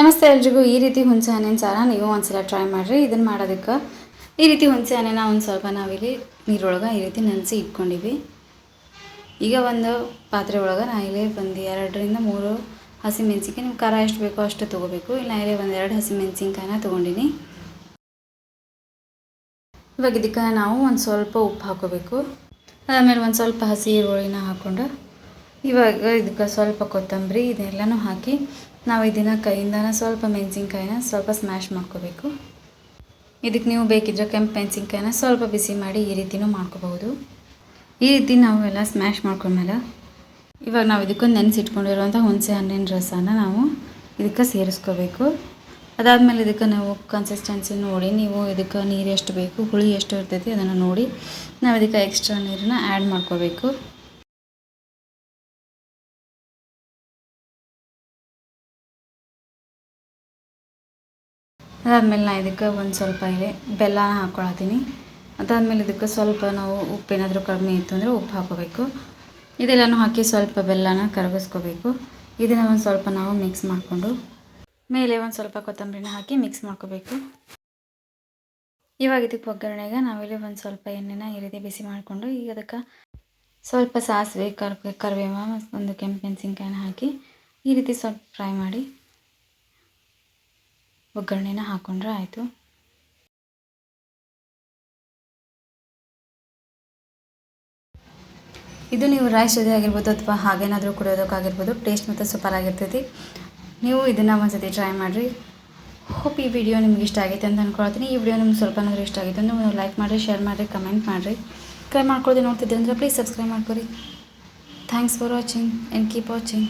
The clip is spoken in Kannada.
ನಮಸ್ತೆ ಎಲ್ರಿಗೂ. ಈ ರೀತಿ ಹುಣಸೆ ಹಣ್ಣಿನ ಸಾರ ನೀವು ಒಂದ್ಸಲ ಟ್ರೈ ಮಾಡಿರಿ. ಇದನ್ನು ಮಾಡೋದಕ್ಕೆ ಈ ರೀತಿ ಹುಣಸೆ ಹಣ್ಣಿನ ಒಂದು ಸ್ವಲ್ಪ ನಾವಿಲ್ಲಿ ನೀರೊಳಗೆ ಈ ರೀತಿ ನೆನೆಸಿ ಇಟ್ಕೊಂಡಿವಿ. ಈಗ ಒಂದು ಪಾತ್ರೆ ಒಳಗೆ ನಾ ಇಲ್ಲಿ ಒಂದು ಎರಡರಿಂದ ಮೂರು ಹಸಿ ಮೆಣಸಿನ್ಕಾಯಿ. ನಿಮ್ಗೆ ಖಾರ ಎಷ್ಟು ಬೇಕೋ ಅಷ್ಟು ತೊಗೋಬೇಕು. ಇಲ್ಲ ಇಲ್ಲಿ ಒಂದು ಎರಡು ಹಸಿ ಮೆಣಸಿನ್ಕಾಯಿನ ತೊಗೊಂಡಿನಿ. ಇವಾಗ ಇದಕ್ಕೆ ನಾವು ಒಂದು ಸ್ವಲ್ಪ ಉಪ್ಪು ಹಾಕೋಬೇಕು. ಆಮೇಲೆ ಒಂದು ಸ್ವಲ್ಪ ಹಸಿ ಈರುಳ್ಳಿನ ಹಾಕ್ಕೊಂಡು ಇವಾಗ ಇದಕ್ಕೆ ಸ್ವಲ್ಪ ಕೊತ್ತಂಬರಿ ಇದೆಲ್ಲನೂ ಹಾಕಿ ನಾವು ಇದನ್ನು ಕೈಯಿಂದನ ಸ್ವಲ್ಪ ಮೆಣಸಿನ್ಕಾಯಿನ ಸ್ವಲ್ಪ ಸ್ಮ್ಯಾಶ್ ಮಾಡ್ಕೋಬೇಕು. ಇದಕ್ಕೆ ನೀವು ಬೇಕಿದ್ರೆ ಕೆಂಪು ಮೆಣಸಿನ್ಕಾಯಿನ ಸ್ವಲ್ಪ ಬಿಸಿ ಮಾಡಿ ಈ ರೀತಿನೂ ಮಾಡ್ಕೋಬಹುದು. ಈ ರೀತಿ ನಾವು ಎಲ್ಲ ಸ್ಮ್ಯಾಶ್ ಮಾಡ್ಕೊಂಡ್ಮೇಲೆ ಇವಾಗ ನಾವು ಇದಕ್ಕೊಂದು ನೆನೆಸಿಟ್ಕೊಂಡಿರುವಂಥ ಹುಣಸೆ ಹಣ್ಣಿನ ರಸನ ನಾವು ಇದಕ್ಕೆ ಸೇರಿಸ್ಕೋಬೇಕು. ಅದಾದಮೇಲೆ ಇದಕ್ಕೆ ನಾವು ಕನ್ಸಿಸ್ಟೆನ್ಸಿ ನೋಡಿ ನೀವು ಇದಕ್ಕೆ ನೀರು ಎಷ್ಟು ಬೇಕು, ಹುಳಿ ಎಷ್ಟು ಇರ್ತೈತಿ ಅದನ್ನು ನೋಡಿ ನಾವು ಇದಕ್ಕೆ ಎಕ್ಸ್ಟ್ರಾ ನೀರನ್ನ ಆ್ಯಡ್ ಮಾಡ್ಕೋಬೇಕು. ಅದಾದಮೇಲೆ ನಾ ಇದಕ್ಕೆ ಒಂದು ಸ್ವಲ್ಪ ಇದೆ ಬೆಲ್ಲ ಹಾಕ್ಕೊಳತ್ತೀನಿ ಅದಾದಮೇಲೆ ಇದಕ್ಕೆ ಸ್ವಲ್ಪ ನಾವು ಉಪ್ಪೇನಾದರೂ ಕಡಿಮೆ ಇತ್ತು ಅಂದರೆ ಉಪ್ಪು ಹಾಕೋಬೇಕು. ಇದೆಲ್ಲನೂ ಹಾಕಿ ಸ್ವಲ್ಪ ಬೆಲ್ಲನ ಕರಗಿಸ್ಕೋಬೇಕು. ಇದನ್ನು ಒಂದು ಸ್ವಲ್ಪ ನಾವು ಮಿಕ್ಸ್ ಮಾಡಿಕೊಂಡು ಮೇಲೆ ಒಂದು ಸ್ವಲ್ಪ ಕೊತ್ತಂಬರಿನ ಹಾಕಿ ಮಿಕ್ಸ್ ಮಾಡ್ಕೋಬೇಕು. ಇವಾಗ ಇದಕ್ಕೆ ಒಗ್ಗರಣೆಗೆ ನಾವಿಲ್ಲಿ ಒಂದು ಸ್ವಲ್ಪ ಎಣ್ಣೆನ ಈ ರೀತಿ ಬಿಸಿ ಮಾಡಿಕೊಂಡು ಈಗ ಅದಕ್ಕೆ ಸ್ವಲ್ಪ ಸಾಸಿವೆ ಕರ್ ಕರಿಬೇವ, ಒಂದು ಕೆಂಪು ಮೆಣಸಿನ್ಕಾಯಿನ ಹಾಕಿ ಈ ರೀತಿ ಸ್ವಲ್ಪ ಫ್ರೈ ಮಾಡಿ ಒಗ್ಗರಣೆನ ಹಾಕ್ಕೊಂಡ್ರೆ ಆಯಿತು. ಇದು ನೀವು ರೈಸ್ ಜೊತೆ ಆಗಿರ್ಬೋದು ಅಥವಾ ಹಾಗೇನಾದರೂ ಕುಡಿಯೋದಕ್ಕಾಗಿರ್ಬೋದು ಟೇಸ್ಟ್ ಮತ್ತು ಸೂಪರ್ ಆಗಿರ್ತೈತಿ. ನೀವು ಇದನ್ನು ಒಂದ್ಸತಿ ಟ್ರೈ ಮಾಡಿರಿ. ಹೋಪ್ ಈ ವಿಡಿಯೋ ನಿಮ್ಗೆ ಇಷ್ಟ ಆಗೈತೆ ಅಂತ ಅಂದ್ಕೊಳ್ತೀನಿ ಈ ವಿಡಿಯೋ ನಿಮ್ಗೆ ಸ್ವಲ್ಪನಾದರೂ ಇಷ್ಟ ಆಗಿತ್ತು ಅಂದರೆ ನೀವು ಲೈಕ್ ಮಾಡಿರಿ ಶೇರ್ ಮಾಡಿರಿ ಕಮೆಂಟ್ ಮಾಡಿರಿ. ಸಬ್ಸ್ಕ್ರೈಬ್ ಮಾಡ್ಕೊಳ್ಳೋದು ನೋಡ್ತಿದ್ದೆ ಅಂದರೆ ಪ್ಲೀಸ್ ಸಬ್ಸ್ಕ್ರೈಬ್ ಮಾಡ್ಕೊರಿ. Thanks for watching and keep watching